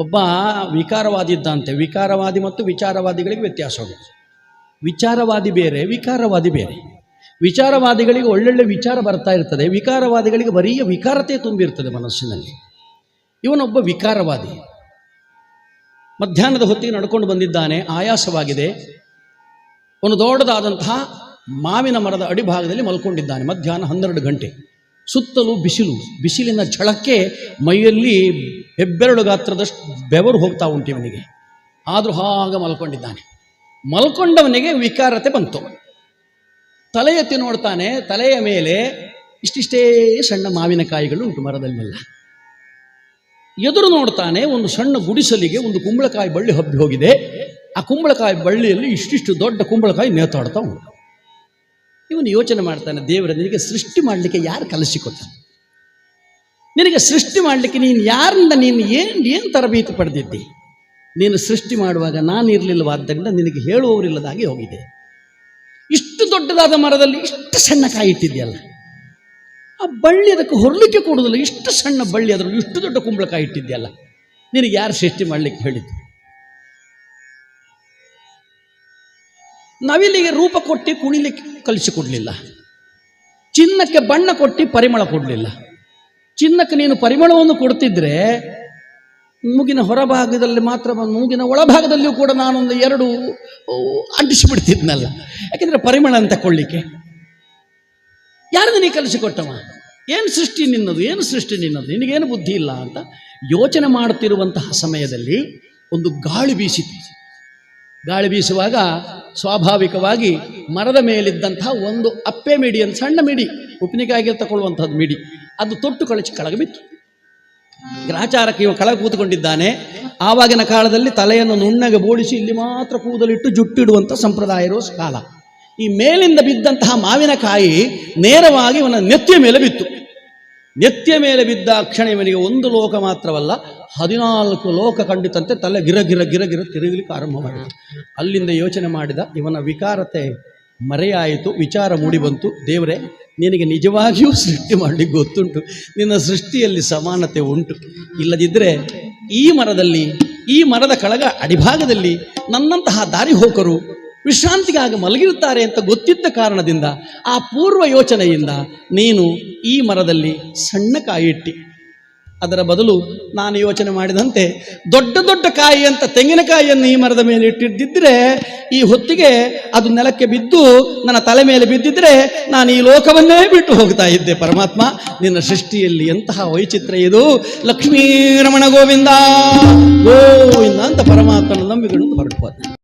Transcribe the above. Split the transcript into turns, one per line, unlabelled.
ಒಬ್ಬ ವಿಕಾರವಾದಿ ಇದ್ದಂತೆ ವಿಕಾರವಾದಿ ಮತ್ತು ವಿಚಾರವಾದಿಗಳಿಗೆ ವ್ಯತ್ಯಾಸ ಹೋಗುತ್ತೆ. ವಿಚಾರವಾದಿ ಬೇರೆ, ವಿಕಾರವಾದಿ ಬೇರೆ. ವಿಚಾರವಾದಿಗಳಿಗೆ ಒಳ್ಳೊಳ್ಳೆ ವಿಚಾರ ಬರ್ತಾ ಇರ್ತದೆ, ವಿಕಾರವಾದಿಗಳಿಗೆ ಬರೀ ವಿಕಾರತೆ ತುಂಬಿರ್ತದೆ ಮನಸ್ಸಿನಲ್ಲಿ. ಇವನೊಬ್ಬ ವಿಕಾರವಾದಿ. ಮಧ್ಯಾಹ್ನದ ಹೊತ್ತಿಗೆ ನಡ್ಕೊಂಡು ಬಂದಿದ್ದಾನೆ, ಆಯಾಸವಾಗಿದೆ. ಒಂದು ದೊಡ್ಡದಾದಂತಹ ಮಾವಿನ ಮರದ ಅಡಿಭಾಗದಲ್ಲಿ ಮಲ್ಕೊಂಡಿದ್ದಾನೆ, ಮಧ್ಯಾಹ್ನ ಹನ್ನೆರಡು ಗಂಟೆ. ಸುತ್ತಲೂ ಬಿಸಿಲು, ಬಿಸಿಲಿನ ಝಳಕ್ಕೆ ಮೈಯಲ್ಲಿ ಹೆಬ್ಬೆರಳು ಗಾತ್ರದಷ್ಟು ಬೆವರು ಹೋಗ್ತಾ ಉಂಟು ಇವನಿಗೆ. ಆದರೂ ಹಾಗೆ ಮಲ್ಕೊಂಡಿದ್ದಾನೆ. ಮಲ್ಕೊಂಡವನಿಗೆ ವಿಕಾರತೆ ಬಂತು. ತಲೆ ಎತ್ತಿ ನೋಡ್ತಾನೆ, ತಲೆಯ ಮೇಲೆ ಇಷ್ಟಿಷ್ಟೇ ಸಣ್ಣ ಮಾವಿನಕಾಯಿಗಳು ಉಂಟು ಮರದಲ್ಲೆಲ್ಲ. ಎದುರು ನೋಡ್ತಾನೆ, ಒಂದು ಸಣ್ಣ ಗುಡಿಸಲಿಗೆ ಒಂದು ಕುಂಬಳಕಾಯಿ ಬಳ್ಳಿ ಹಬ್ಬಿ ಹೋಗಿದೆ. ಆ ಕುಂಬಳಕಾಯಿ ಬಳ್ಳಿಯಲ್ಲಿ ಇಷ್ಟಿಷ್ಟು ದೊಡ್ಡ ಕುಂಬಳಕಾಯಿ ನೇತಾಡ್ತಾ ಉಂಟು. ಇವನು ಯೋಚನೆ ಮಾಡ್ತಾನೆ, ದೇವರ, ನಿನಗೆ ಸೃಷ್ಟಿ ಮಾಡಲಿಕ್ಕೆ ಯಾರು ಕಲಿಸಿಕೊಟ್ಟ ನಿನಗೆ ಸೃಷ್ಟಿ ಮಾಡಲಿಕ್ಕೆ ನೀನು ಯಾರಿಂದ ನೀನು ಏನು ಏನು ತರಬೇತಿ ಪಡೆದಿದ್ದಿ? ನೀನು ಸೃಷ್ಟಿ ಮಾಡುವಾಗ ನಾನು ಇರಲಿಲ್ಲವಾದ್ದರಿಂದ ನಿನಗೆ ಹೇಳುವವರಿಲ್ಲದಾಗಿ ಹೋಗಿದೆ. ಇಷ್ಟು ದೊಡ್ಡದಾದ ಮರದಲ್ಲಿ ಇಷ್ಟು ಸಣ್ಣ ಕಾಯಿ ಇಟ್ಟಿದೆಯಲ್ಲ ಆ ಬಳ್ಳಿ ಅದಕ್ಕೆ ಹೊರಲಿಕ್ಕೆ ಕೊಡುವುದಿಲ್ಲ. ಇಷ್ಟು ಸಣ್ಣ ಬಳ್ಳಿ ಅದರಲ್ಲಿ ಇಷ್ಟು ದೊಡ್ಡ ಕುಂಬಳಕಾಯಿ ಇಟ್ಟಿದ್ಯಲ್ಲ ನಿನಗೆ ಯಾರು ಸೃಷ್ಟಿ ಮಾಡಲಿಕ್ಕೆ ಹೇಳಿದ್ದು? ನವಿಲಿಗೆ ರೂಪ ಕೊಟ್ಟು ಕುಣಿಲಿಕ್ಕೆ ಕಲಿಸಿಕೊಡಲಿಲ್ಲ. ಚಿನ್ನಕ್ಕೆ ಬಣ್ಣ ಕೊಟ್ಟು ಪರಿಮಳ ಕೊಡಲಿಲ್ಲ. ಚಿನ್ನಕ್ಕೆ ನೀನು ಪರಿಮಳವನ್ನು ಕೊಡ್ತಿದ್ರೆ, ಮೂಗಿನ ಹೊರಭಾಗದಲ್ಲಿ ಮಾತ್ರ ಮೂಗಿನ ಒಳಭಾಗದಲ್ಲಿಯೂ ಕೂಡ ನಾನೊಂದು ಎರಡು ಅಂಟಿಸಿಬಿಡ್ತಿದ್ನಲ್ಲ. ಯಾಕೆಂದರೆ ಪರಿಮಳ ಅಂತ ಕೊಳ್ಳಿಕ್ಕೆ ಯಾರನ್ನು ನೀ ಕಲಿಸಿಕೊಟ್ಟವ ಏನು ಸೃಷ್ಟಿ ನಿನ್ನದು? ಏನು ಸೃಷ್ಟಿ ನಿನ್ನದು? ನಿನಗೇನು ಬುದ್ಧಿ ಇಲ್ಲ ಅಂತ ಯೋಚನೆ ಮಾಡುತ್ತಿರುವಂತಹ ಸಮಯದಲ್ಲಿ ಒಂದು ಗಾಳಿ ಬೀಸಿತು. ಗಾಳಿ ಬೀಸುವಾಗ ಸ್ವಾಭಾವಿಕವಾಗಿ ಮರದ ಮೇಲಿದ್ದಂತಹ ಒಂದು ಅಪ್ಪೆ ಮಿಡಿ ಅಂತ ಸಣ್ಣ ಮಿಡಿ, ಉಪ್ಪಿನಕಾಯಿಗೆ ತಗೊಳ್ಳುವಂಥದ್ದು ಮಿಡಿ. ಅದು ತೊಟ್ಟು ಕಳಚಿ ಕೆಳಗೆ ಬಿತ್ತು. ಗ್ರಾಚಾರಕ್ಕೆ ಇವ ಕೆಳಗೆ ಕೂತ್ಕೊಂಡಿದ್ದಾನೆ. ಆವಾಗಿನ ಕಾಲದಲ್ಲಿ ತಲೆಯನ್ನು ನುಣ್ಣಗೆ ಬೋಡಿಸಿ ಇಲ್ಲಿ ಮಾತ್ರ ಕೂದಲಿಟ್ಟು ಜುಟ್ಟಿಡುವಂಥ ಸಂಪ್ರದಾಯ ಇರುವ ಕಾಲ. ಈ ಮೇಲಿಂದ ಬಿದ್ದಂತಹ ಮಾವಿನಕಾಯಿ ನೇರವಾಗಿ ಇವನ ನೆತ್ತಿಯ ಮೇಲೆ ಬಿತ್ತು. ನೆತ್ತಿಯ ಮೇಲೆ ಬಿದ್ದ ಕ್ಷಣ ಇವನಿಗೆ ಒಂದು ಲೋಕ ಮಾತ್ರವಲ್ಲ, ಹದಿನಾಲ್ಕು ಲೋಕ ಕಂಡಿತಂತೆ ತಲೆ ಗಿರ ಗಿರ ಗಿರ ಗಿರ ತಿರುಗಲಿಕ್ಕೆ ಆರಂಭ ಮಾಡಿದ. ಅಲ್ಲಿಂದ ಯೋಚನೆ ಮಾಡಿದ, ಇವನ ವಿಕಾರತೆ ಮರೆಯಾಯಿತು, ವಿಚಾರ ಮೂಡಿಬಂತು ದೇವರೇ ನಿನಗೆ ನಿಜವಾಗಿಯೂ ಸೃಷ್ಟಿ ಮಾಡಲಿಕ್ಕೆ ಗೊತ್ತುಂಟು. ನಿನ್ನ ಸೃಷ್ಟಿಯಲ್ಲಿ ಸಮಾನತೆ ಉಂಟು. ಇಲ್ಲದಿದ್ದರೆ ಈ ಮರದಲ್ಲಿ, ಈ ಮರದ ಕಳಗ ಅಡಿಭಾಗದಲ್ಲಿ ನನ್ನಂತಹ ದಾರಿ ಹೋಕರು ವಿಶ್ರಾಂತಿಗಾಗಿ ಮಲಗಿರುತ್ತಾರೆ ಅಂತ ಗೊತ್ತಿದ್ದ ಕಾರಣದಿಂದ ಆ ಪೂರ್ವ ಯೋಚನೆಯಿಂದ ನೀನು ಈ ಮರದಲ್ಲಿ ಸಣ್ಣ ಕಾಯಿ ಇಟ್ಟಿ ಅದರ ಬದಲು ನಾನು ಯೋಚನೆ ಮಾಡಿದಂತೆ ದೊಡ್ಡ ದೊಡ್ಡ ಕಾಯಿ ಅಂತ ತೆಂಗಿನಕಾಯಿಯನ್ನು ಈ ಮರದ ಮೇಲೆ ಇಟ್ಟಿದ್ದಿದ್ರೆ ಈ ಹೊತ್ತಿಗೆ ಅದು ನೆಲಕ್ಕೆ ಬಿದ್ದು ನನ್ನ ತಲೆ ಮೇಲೆ ಬಿದ್ದಿದ್ರೆ ನಾನು ಈ ಲೋಕವನ್ನೇ ಬಿಟ್ಟು ಹೋಗ್ತಾ ಇದ್ದೆ ಪರಮಾತ್ಮ. ನಿನ್ನ ಸೃಷ್ಟಿಯಲ್ಲಿ ಎಂತಹ ವೈಚಿತ್ರ ಇದು? ಲಕ್ಷ್ಮೀ ರಮಣ ಗೋವಿಂದ. ಗೋವಿಂದ ಅಂತ ಪರಮಾತ್ಮನ ನಂಬಿಕೊಂಡು ಹೊರಟು